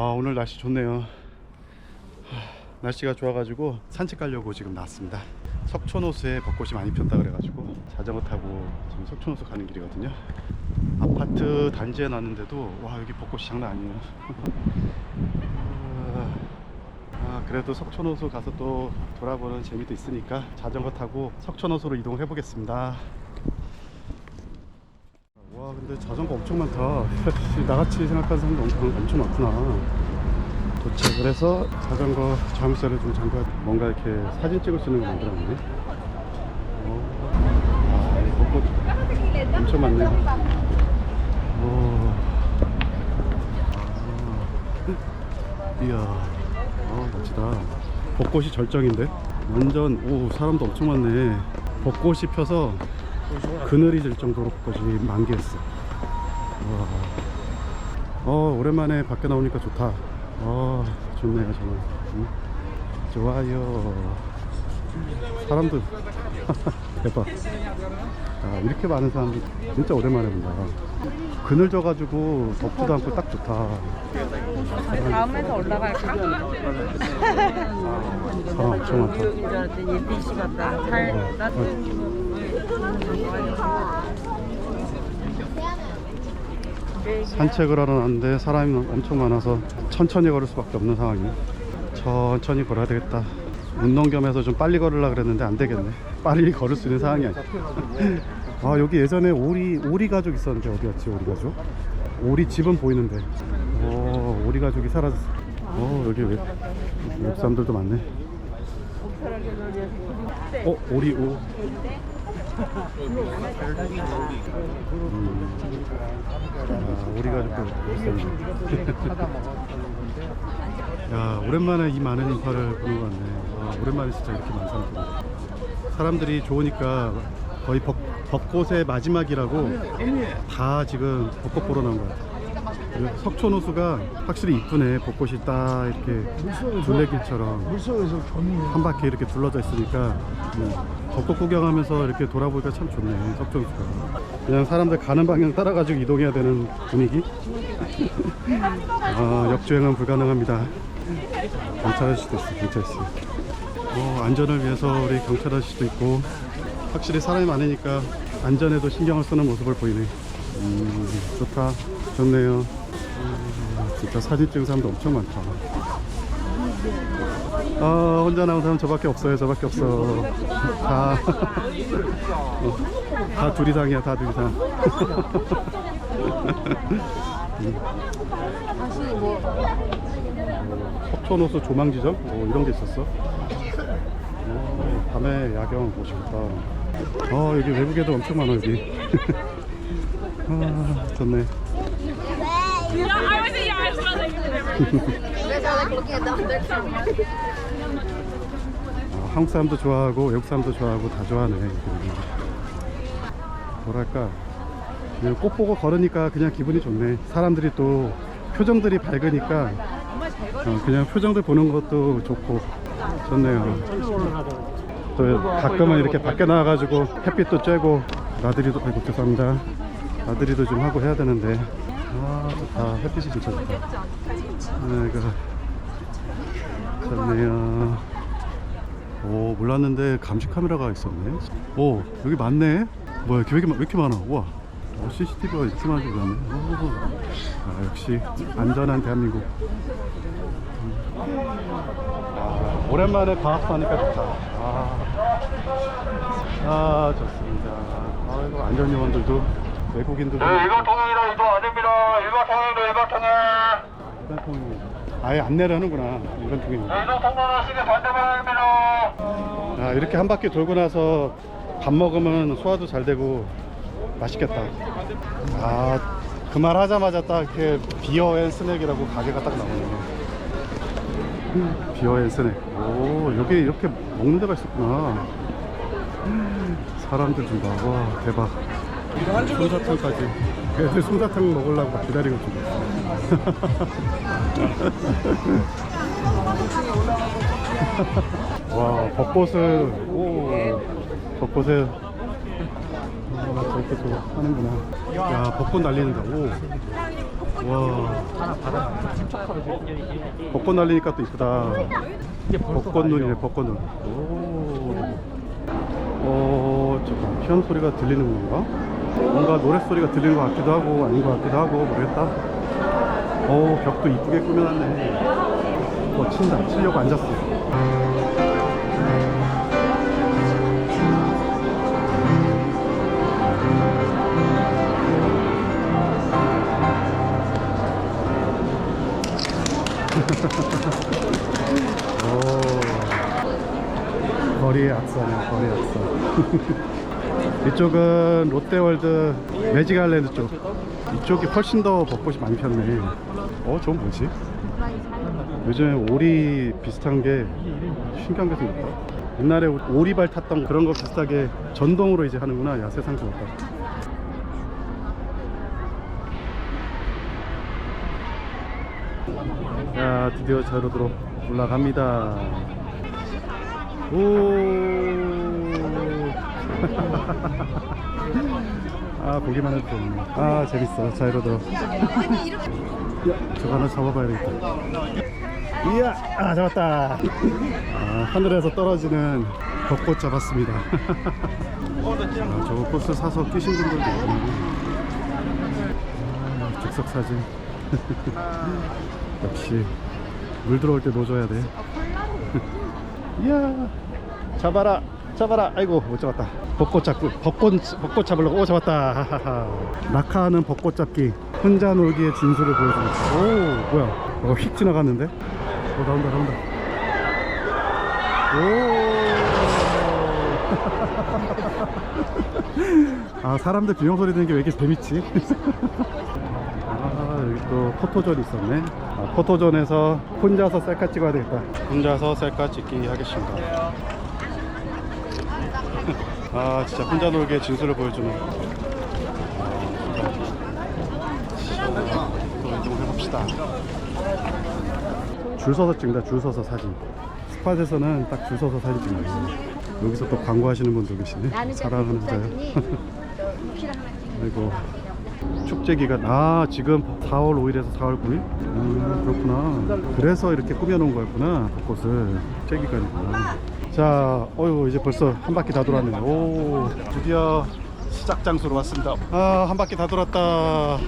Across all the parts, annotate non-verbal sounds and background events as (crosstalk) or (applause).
아 오늘 날씨 좋네요. 하, 날씨가 좋아가지고 산책 가려고 지금 나왔습니다. 석촌호수에 벚꽃이 많이 폈다 그래가지고 자전거 타고 지금 석촌호수 가는 길이거든요. 아파트 단지에 놨는데도 와 여기 벚꽃이 장난 아니에요. 아, (laughs) 아, 그래도 석촌호수 가서 또 돌아보는 재미도 있으니까 자전거 타고 석촌호수로 이동을 해보겠습니다. 와 근데 자전거 엄청 많다 (laughs) 나같이 생각하는 사람도 엄청, 엄청 많구나. 도착을 해서 자전거 자물쇠를 좀 잠가 뭔가 이렇게 사진 찍을 수 있는 거 만들었네. 어. 아, 이 벚꽃 엄청 많네요 오. 아. 이야. 아 멋지다. 벚꽃이 절정인데? 완전 오 사람도 엄청 많네. 벚꽃이 펴서 그늘이 질 정도로 벚꽃이 만개했어 와. 어 오랜만에 밖에 나오니까 좋다. 어 좋네요 정말. 응? 좋아요. 사람도 (laughs) 대박. 아, 이렇게 많은 사람들 진짜 오랜만에 본다. 그늘 져가지고 덥지도 않고 딱 좋다. 다음에서 올라갈까? 사람 엄청 많다. 저 예빛이 같다. 잘 어, 산책을 하러 왔는데 사람이 엄청 많아서 천천히 걸을 수밖에 없는 상황이네 천천히 걸어야 되겠다. 운동 겸해서 좀 빨리 걸으려 그랬는데 안 되겠네. 빨리 걸을 수 있는 상황이 아니야. (laughs) 아 여기 예전에 오리 오리 가족 있었는데 어디였지 오리 가족? 오리 집은 보이는데. 오 오리 가족이 사라졌어 어 여기 외, 외국 사람들도 많네. 어 오리 오. 음. 아, 오리 가족도 있었네 야 오랜만에 이 많은 인파를 보는 것 같네. 와, 오랜만에 진짜 이렇게 많은 사람들 사람들이 좋으니까 거의 벚, 벚꽃의 마지막이라고 다 지금 벚꽃 보러 나온 것 같아 석촌호수가 확실히 이쁘네. 벚꽃이 딱 이렇게 둘레길처럼 물속에서 한 바퀴 이렇게 둘러져 있으니까 음, 벚꽃 구경하면서 이렇게 돌아보니까 참 좋네 석촌호수가. 그냥 사람들 가는 방향 따라가지고 이동해야 되는 분위기? (laughs) 아, 역주행은 불가능합니다. 경찰 아저씨도 있어 경찰 아저씨. 어, 안전을 위해서 우리 경찰 아저씨도 있고 확실히 사람이 많으니까 안전에도 신경을 쓰는 모습을 보이네. 음, 좋다. 좋네요. 음, 진짜 사진 찍은 사람도 엄청 많다. 아 혼자 나온 사람 저밖에 없어요 저밖에 없어. 다, 어, 다 둘이 상이야 다 둘이 상. 석촌호수 조망지점? 어, 이런 게 있었어? 어, 밤에 야경 보고 싶다. 어 여기 외국에도 엄청 많아 여기. (laughs) 아 좋네 I was yeah, I smelled like You guys are like looking at the other camera. 어, 한국 사람도 좋아하고 외국 사람도 좋아하고 다 좋아하네. 뭐랄까 그냥 꽃 보고 걸으니까 그냥 기분이 좋네. 사람들이 또 표정들이 밝으니까 어, 그냥 표정들 보는 것도 좋고 좋네요. 또 가끔은 이렇게 밖에 나와가지고 햇빛도 쬐고 나들이도 아이고 죄송합니다. 나들이도 좀 하고 해야 되는데 아 좋다. 햇빛이 진짜 좋다. 아이고 좋네요. 오 몰랐는데 감시 카메라가 있었네. 오 여기 많네. 뭐야 이렇게 왜 이렇게, 왜 이렇게 많아? 우와. 어, CCTV가 이렇게 많은지 몰랐네. 오. 아, 역시 안전한 대한민국. 아, 오랜만에 과학도 하니까 좋다. 아, 아 좋습니다. 아이고 안전요원들도 외국인들도. 네, 일반 통행이라 이동 일반 통행이 아예 안 내려는구나 통행이 네, 이동 통로하시면 반대 방향입니다. 아, 이렇게 한 바퀴 돌고 나서 밥 먹으면 소화도 잘 되고 맛있겠다. 아, 그 말 하자마자 딱 이렇게 비어 앤 스낵이라고 가게가 딱 나오네. 비어 앤 스낵. 오, 여기 이렇게 먹는 데가 있었구나. 사람들 좀 봐. 와, 대박. 솜사탕까지. 애들 솜사탕 먹으려고 막 기다리고 있어. (laughs) 와 벚꽃을 오 벚꽃을 아, 저렇게 또 하는구나 야 벚꽃 날리는다 오 와 벚꽃 날리니까 또 이쁘다 벚꽃 눈이네 벚꽃 눈 오. 어 잠깐 피아노 소리가 들리는 건가? 뭔가 노래 소리가 들리는 것 같기도 하고 아닌 것 같기도 하고 모르겠다. 어 벽도 이쁘게 꾸며놨네. 어 친다. 치려고 앉았어. (laughs) 오 거리의 악사네 거리의 악사 (laughs) 이쪽은 롯데월드 매직아일랜드 쪽. 이쪽이 훨씬 더 벚꽃이 많이 폈네. 어 저건 뭐지? 요즘에 오리 비슷한 게 신기한 게 생겼다. 옛날에 오리발 탔던 그런 거 비슷하게 전동으로 이제 하는구나. 야 세상 좋았다. 자 드디어 저로로 올라갑니다. 오 아 보기만 해도 아 재밌어. 자이로드로 야 저거 하나 잡아봐야 되겠다. 이야! 아 잡았다. 아, 하늘에서 떨어지는 벚꽃 잡았습니다. 아, 저거 꽃을 사서 끼신 분들도 있구나 아, 즉석 사진. (laughs) 역시 물 들어올 때 놓줘야 돼. (laughs) 이야! 잡아라 잡아라. 아이고 못 잡았다. 벚꽃 잡고 벚꽃 벚꽃 잡으려고. 오 잡았다. 낙하하는 벚꽃 잡기. 혼자 놀기의 진수를 보여주고 있어. 오 뭐야. 어, 휙 지나갔는데? 오 나온다 나온다. 오아 (laughs) 사람들 비명 소리 듣는 게 왜 이렇게 재밌지? (laughs) 아 여기 또 포토존 있었네. 아, 포토존에서 혼자서 셀카 찍어야 되겠다. 혼자서 셀카 찍기 하겠습니다 아 진짜 혼자 놀기의 진수를 보여주는. 또 이동을 해봅시다. 줄 서서 찍는다 줄 서서 사진. 스팟에서는 딱 줄 서서 사진 찍는 거예요. 여기서 또 광고하시는 분도 계시네. 사랑하는 자요. (laughs) 아이고. 축제 기간. 아 지금 4월 5일에서 4월 9일? 음 그렇구나. 그래서 이렇게 꾸며놓은 거였구나 벚꽃을. 축제 기간이구나 자 어휴 이제 벌써 한 바퀴 다 돌았네 오 드디어 시작 장소로 왔습니다. 아 한 바퀴 다 돌았다.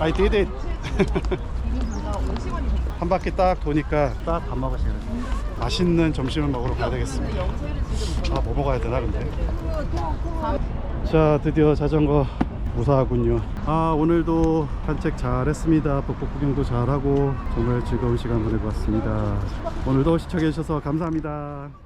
I did it 한 바퀴 딱 도니까 딱 밥 먹을 시간 맛있는 점심을 먹으러 가야 되겠습니다. 아 뭐 먹어야 되나 근데? 자 드디어 자전거 무사하군요. 아 오늘도 산책 잘 했습니다. 벚꽃 구경도 잘하고 정말 즐거운 시간 보내고 왔습니다. 오늘도 시청해 주셔서 감사합니다